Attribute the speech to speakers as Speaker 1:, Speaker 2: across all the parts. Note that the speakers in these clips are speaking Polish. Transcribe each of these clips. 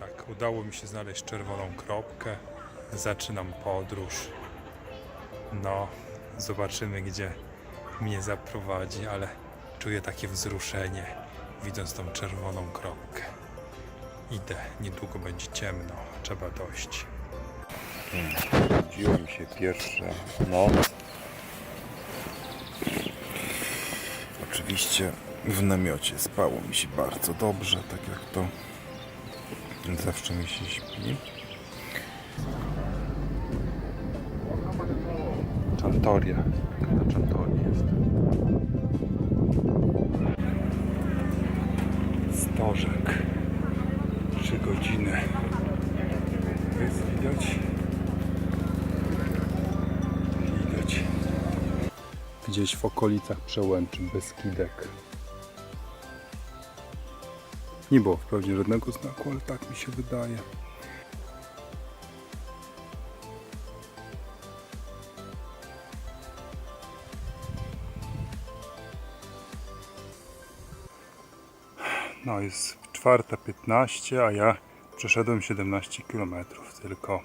Speaker 1: Tak, udało mi się znaleźć czerwoną kropkę. Zaczynam podróż. No, zobaczymy, gdzie mnie zaprowadzi, ale czuję takie wzruszenie, widząc tą czerwoną kropkę. Idę, niedługo będzie ciemno, trzeba dojść.
Speaker 2: Budziłem się pierwsza noc. Oczywiście w namiocie spało mi się bardzo dobrze, tak jak to zawsze mi się śpi. Czantoria. Na Czantorii jest. Stożek. Trzy godziny. Jest widać. Widać.
Speaker 1: Gdzieś w okolicach przełęczy Beskidek. Nie było wprawdzie żadnego znaku, ale tak mi się wydaje. No jest 4.15, a ja przeszedłem 17 km tylko.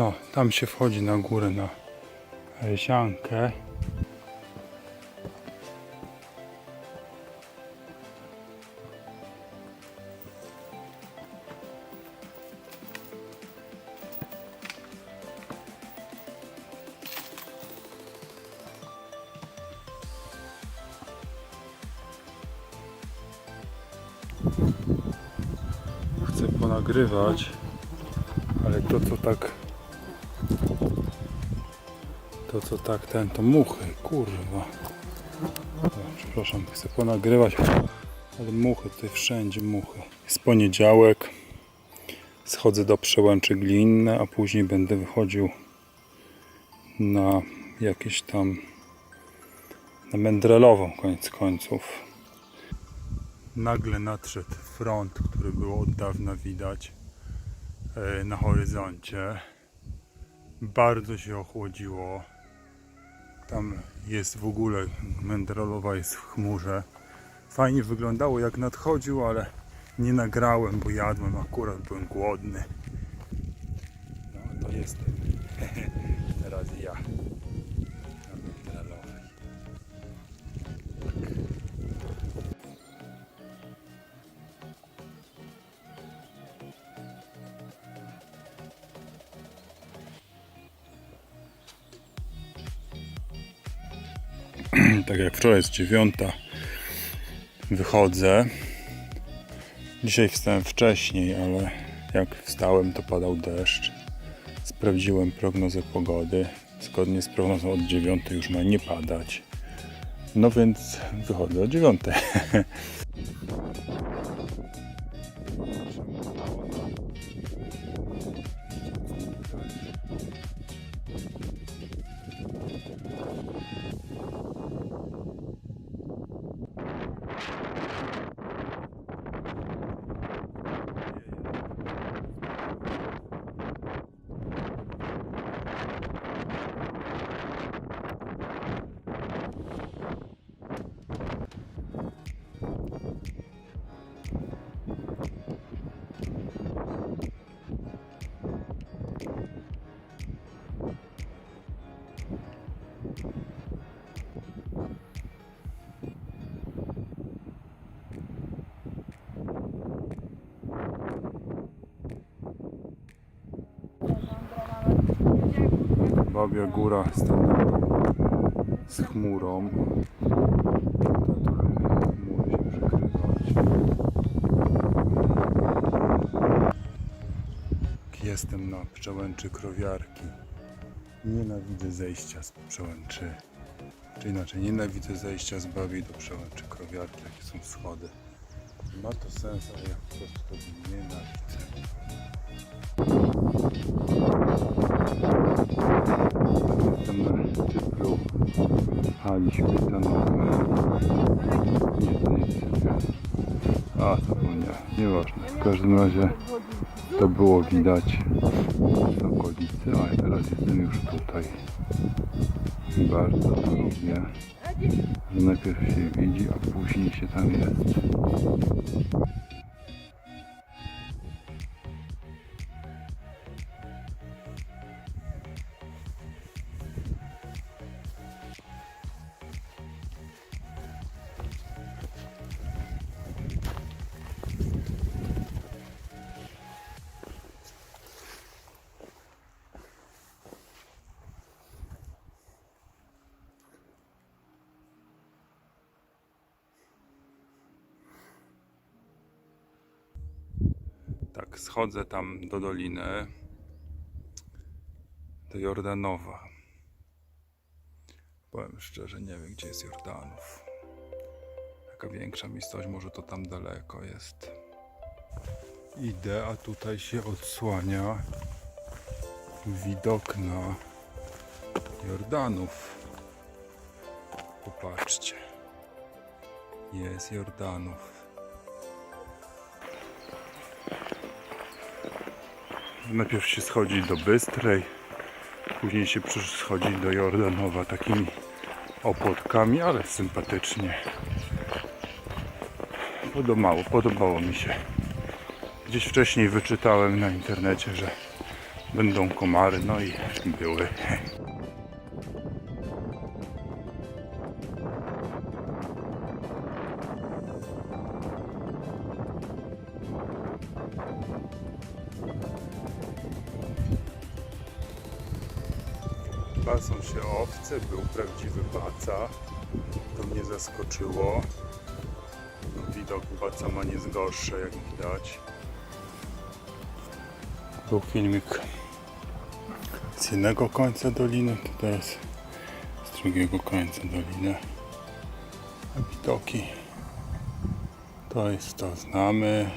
Speaker 1: No, tam się wchodzi na górę na Rysiankę. Chcę ponagrywać, ale to co tak to co tak ten, to muchy, kurwa. Przepraszam, chcę ponagrywać, ale muchy, tutaj wszędzie muchy. Jest poniedziałek, schodzę do przełęczy glinne, a później będę wychodził na jakieś tam, na Mędrelową koniec końców. Nagle nadszedł front, który było od dawna widać e, na horyzoncie. Bardzo się ochłodziło. Tam jest w ogóle, Mędrolowa jest w chmurze. Fajnie wyglądało jak nadchodził, ale nie nagrałem, bo jadłem, akurat byłem głodny. No to jestem. Tak jak wczoraj jest dziewiąta, wychodzę. Dzisiaj wstałem wcześniej, ale jak wstałem, to padał deszcz. Sprawdziłem prognozę pogody. Zgodnie z prognozą od dziewiątej już ma nie padać. No więc wychodzę o dziewiątej. Babia góra z chmurą. Przykryły. Jestem na przełęczy krowiarki. Nienawidzę zejścia z przełęczy. Czy inaczej, nienawidzę zejścia z bawi do przełęczy krowiarki, jakie są schody. Ma to sens, ale ja po prostu nienawidzę. Jestem na cyplu hali śmietanowej. Nie, to nie cypl. A, zapomniałem. Nieważne. W każdym razie to było widać z okolicy, a teraz jestem już tutaj. Bardzo to lubię, najpierw się widzi, a później się tam jest. Schodzę tam do doliny, do Jordanowa. Powiem szczerze, nie wiem gdzie jest Jordanów. Taka większa miejscowość, może to tam daleko jest. Idę, a tutaj się odsłania widok na Jordanów. Popatrzcie. Jest Jordanów. Najpierw się schodzi do Bystrej, później się schodzi do Jordanowa takimi opłotkami, ale sympatycznie. Podobało, podobało mi się. Gdzieś wcześniej wyczytałem na internecie, że będą komary, no i były. Owce, był prawdziwy baca. To mnie zaskoczyło. No, Widok baca ma nie z gorsze, jak widać. Był filmik z jednego końca doliny, to teraz z drugiego końca doliny. Widoki to jest to znamy.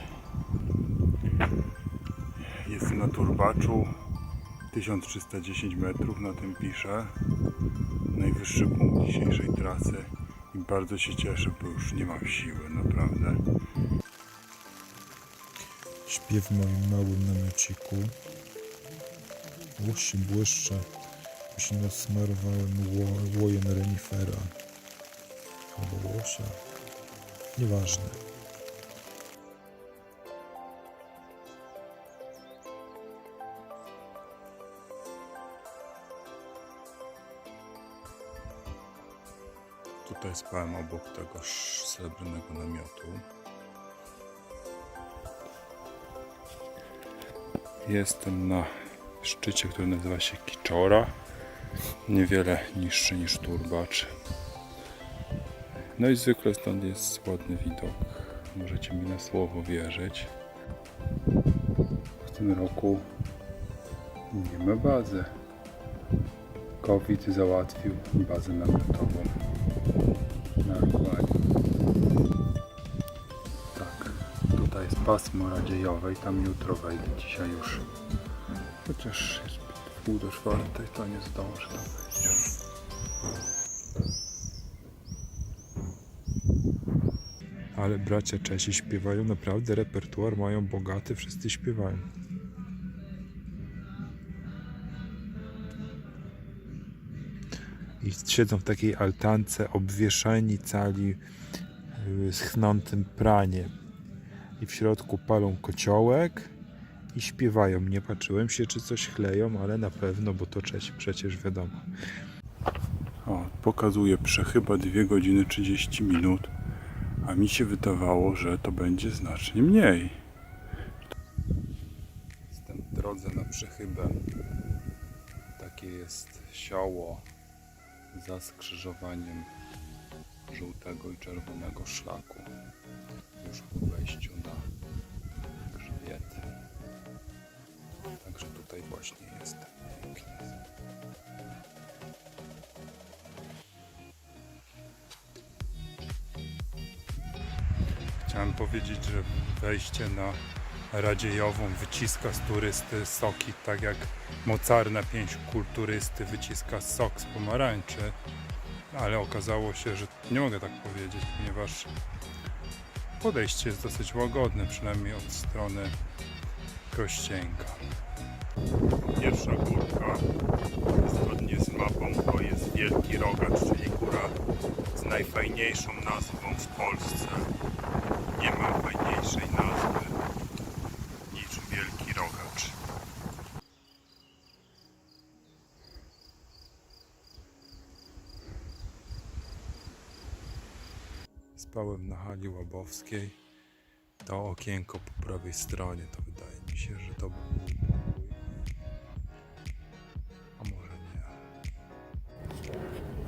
Speaker 1: Jestem na turbaczu 1310 metrów na tym piszę. Najwyższy punkt dzisiejszej trasy i bardzo się cieszę, bo już nie mam siły, naprawdę.
Speaker 3: Śpię w moim małym namiociku. Łóż się błyszcze, się nasmarowałem ło, łojem renifera. Albo łosia. Nieważne.
Speaker 1: Tutaj spałem obok tego srebrnego namiotu. Jestem na szczycie, który nazywa się Kiczora. Niewiele niższy niż turbacz. No i zwykle stąd jest ładny widok. Możecie mi na słowo wierzyć. W tym roku nie ma bazy. COVID załatwił bazę namiotową pasmo radziejowe i tam jutro wejdę, dzisiaj już. Chociaż jest pół do czwartej, to nie zdążę tam wejść.
Speaker 3: Ale bracia Czesi śpiewają naprawdę, repertuar mają bogaty, wszyscy śpiewają. I siedzą w takiej altance obwieszeni cali y, schnątym praniem. I w środku palą kociołek i śpiewają. Nie patrzyłem się, czy coś chleją, ale na pewno, bo to przecież wiadomo.
Speaker 1: O, pokazuje prze chyba 2 godziny 30 minut, a mi się wydawało, że to będzie znacznie mniej. Jestem w drodze na przechybę. Takie jest sioło za skrzyżowaniem żółtego i czerwonego szlaku.
Speaker 3: tuż po wejściu właśnie jest.
Speaker 1: Chciałem powiedzieć, że wejście na Radziejową wyciska z turysty soki, tak jak mocarna pięść kulturysty wyciska sok z pomarańczy, ale okazało się, że nie mogę tak powiedzieć, ponieważ podejście jest dosyć łagodne, przynajmniej od strony Krościenka. Pierwsza górka, zgodnie z mapą, to jest Wielki Rogacz, czyli góra z najfajniejszą nazwą w Polsce. Nie ma fajniejszej nazwy niż Wielki Rogacz.
Speaker 3: Spałem na hali łabowskiej. To okienko po prawej stronie, to wydaje mi się, że to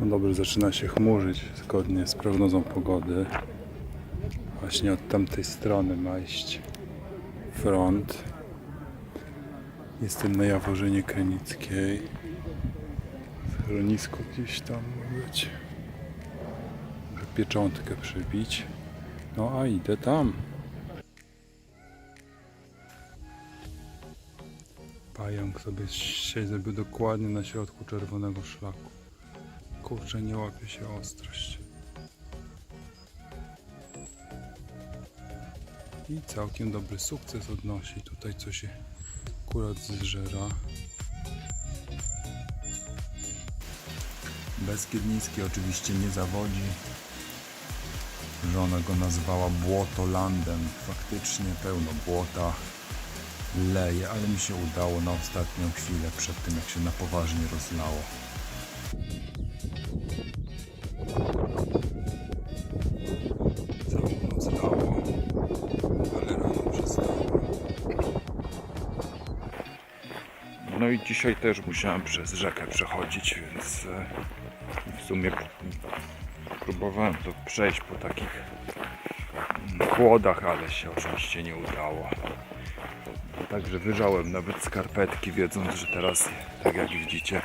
Speaker 1: No dobrze, zaczyna się chmurzyć zgodnie z prognozą pogody. Właśnie od tamtej strony ma iść front. Jestem na Jaworzynie Krynickiej. Schronisko gdzieś tam być. Muszę pieczątkę przybić. No a idę tam. Pająk sobie siedzi dokładnie na środku czerwonego szlaku. Kurczę, nie łapie się ostrość. I całkiem dobry sukces odnosi. Tutaj co się akurat zżera.
Speaker 3: Beskid Niski oczywiście nie zawodzi. Żona go nazwała Błotolandem. Faktycznie pełno błota, leje, ale mi się udało na ostatnią chwilę przed tym, jak się na poważnie rozlało. No i dzisiaj też musiałem przez rzekę przechodzić, więc e, w sumie próbowałem to przejść po takich mm, kłodach, ale się oczywiście nie udało. Także wyżałem nawet skarpetki, wiedząc, że teraz, tak jak widzicie,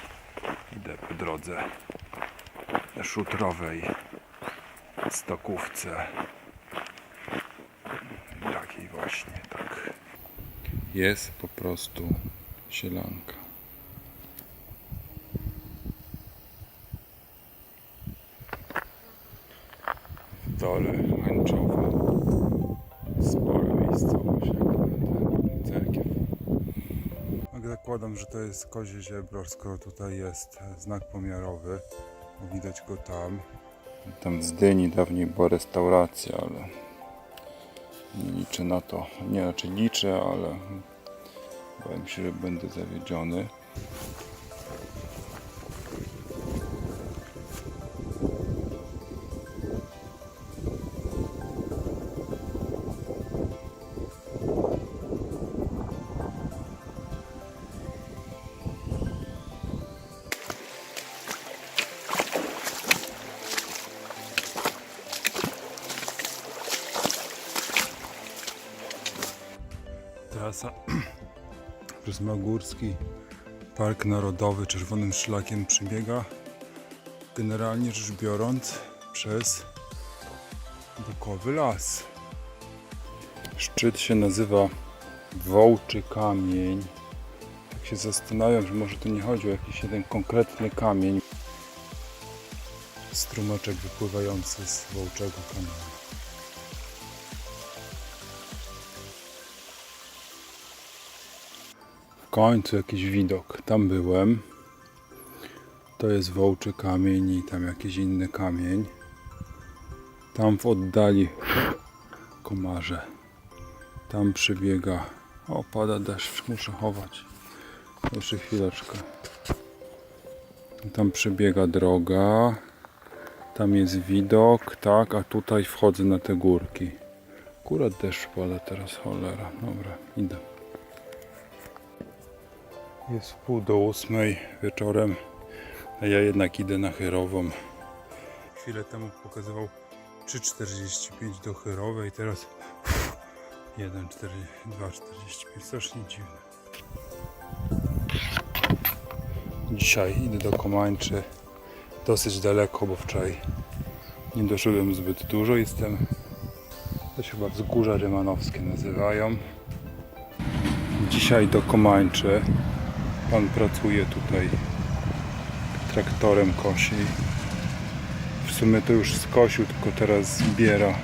Speaker 3: idę po drodze szutrowej stokówce. Takiej właśnie, tak. Jest po prostu sielanka. W dole Hańczowa. Spora miejscowość jak na cerkiew. Zakładam, że to jest kozie ziebro, skoro tutaj jest znak pomiarowy. Widać go tam. Tam z Dyni dawniej była restauracja, ale nie liczę na to. Nie, znaczy liczę, ale Bałem się, że będę zawiedziony.
Speaker 1: Trasa przez Magórski Park Narodowy Czerwonym Szlakiem przebiega generalnie rzecz biorąc przez Bukowy Las. Szczyt się nazywa Wołczy Kamień. Tak się zastanawiam, że może tu nie chodzi o jakiś jeden konkretny kamień. Strumeczek wypływający z Wołczego Kamienia. Końcu jakiś widok. Tam byłem. To jest wołczy kamień i tam jakiś inny kamień. Tam w oddali komarze. Tam przebiega. O, pada deszcz, muszę chować. Jeszcze chwileczkę. Tam przebiega droga. Tam jest widok, tak, a tutaj wchodzę na te górki. Akurat deszcz pada teraz, cholera. Dobra, idę. Jest pół do ósmej wieczorem, a ja jednak idę na Chyrową. Chwilę temu pokazywał 3,45 do Chyrowej, teraz 1,2,45, strasznie dziwne. Dzisiaj idę do Komańczy, dosyć daleko, bo wczoraj nie doszedłem zbyt dużo, jestem, to się chyba wzgórza rymanowskie nazywają. Dzisiaj do Komańczy, pan pracuje tutaj traktorem kosi. W sumie to już skosił, tylko teraz zbiera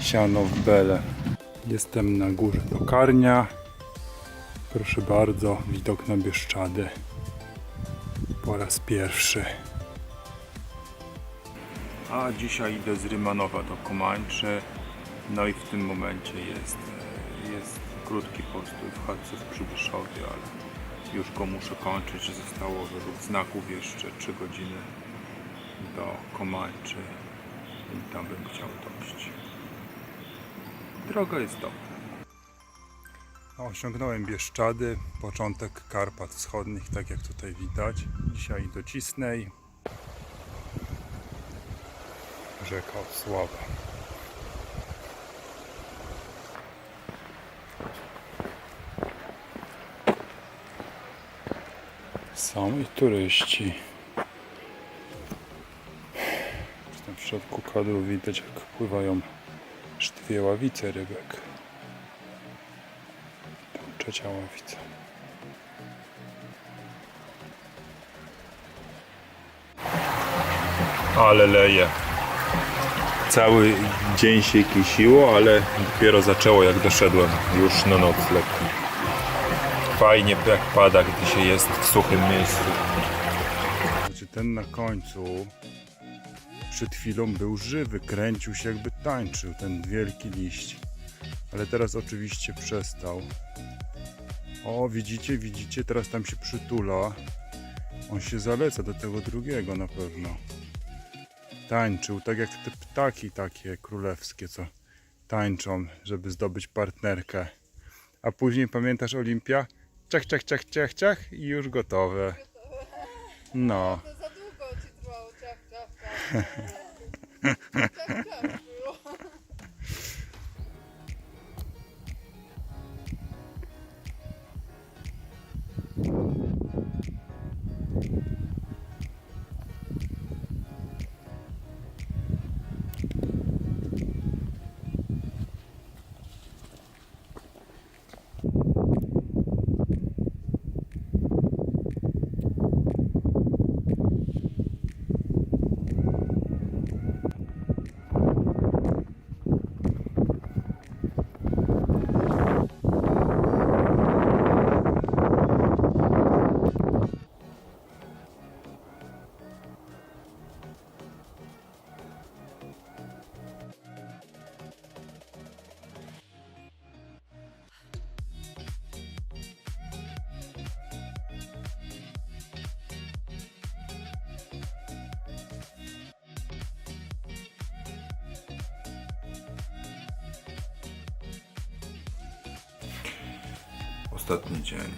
Speaker 1: siano w bele. Jestem na górze Tokarnia. Proszę bardzo, widok na Bieszczady. Po raz pierwszy. A dzisiaj idę z Rymanowa do Komańczy. No i w tym momencie jest, jest krótki postój w w Przybyszowie, ale już go muszę kończyć. Zostało według znaków jeszcze 3 godziny do Komańczy i tam bym chciał dojść. Droga jest dobra. Osiągnąłem Bieszczady, początek Karpat Wschodnich, tak jak tutaj widać. Dzisiaj do Cisnej. Rzeka Osława. Są i turyści. Tam w środku kadru widać jak pływają dwie ławice rybek. Tam trzecia ławica. Ale leje. Cały dzień się kisiło, ale dopiero zaczęło jak doszedłem już na nocleg. Fajnie jak pada, gdy się jest w suchym miejscu. Znaczy ten na końcu przed chwilą był żywy, kręcił się jakby tańczył, ten wielki liść. Ale teraz oczywiście przestał. O, widzicie, widzicie, teraz tam się przytula. On się zaleca do tego drugiego na pewno. Tańczył, tak jak te ptaki takie królewskie, co tańczą, żeby zdobyć partnerkę. A później pamiętasz Olimpia? Ciach, ciach, ciach, ciach, ciach i już gotowe. No.
Speaker 4: To za długo ci trwało, ciach, ciach, ciach. Ciach, ciach
Speaker 2: dzień.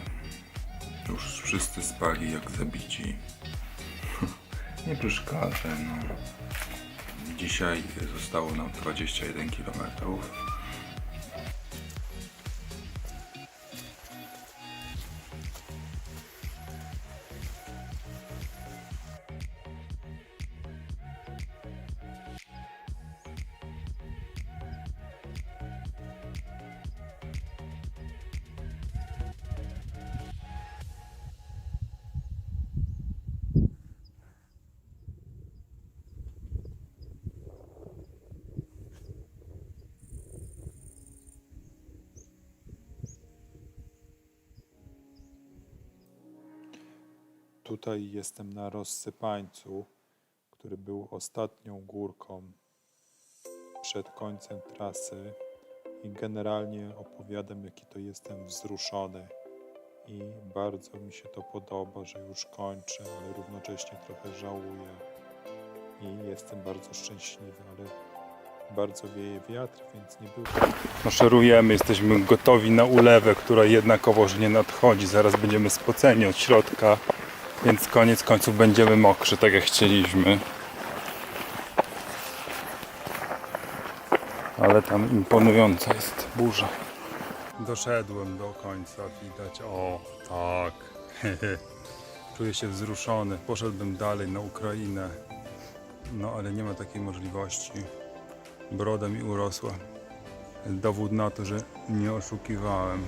Speaker 2: Już wszyscy spali jak zabici. Nie przeszkadza, no. Dzisiaj zostało nam 21 km.
Speaker 3: Tutaj jestem na rozsypańcu, który był ostatnią górką przed końcem trasy i generalnie opowiadam, jaki to jestem wzruszony. I bardzo mi się to podoba, że już kończę, ale równocześnie trochę żałuję. I jestem bardzo szczęśliwy, ale bardzo wieje wiatr, więc nie było.
Speaker 1: Maszerujemy, jesteśmy gotowi na ulewę, która jednakowoż nie nadchodzi. Zaraz będziemy spoceni od środka, więc koniec końców będziemy mokrzy, tak jak chcieliśmy. Ale tam imponująca jest burza. Doszedłem do końca, widać. O, tak. Czuję się wzruszony. Poszedłbym dalej na Ukrainę. No ale nie ma takiej możliwości. Broda mi urosła. Dowód na to, że nie oszukiwałem.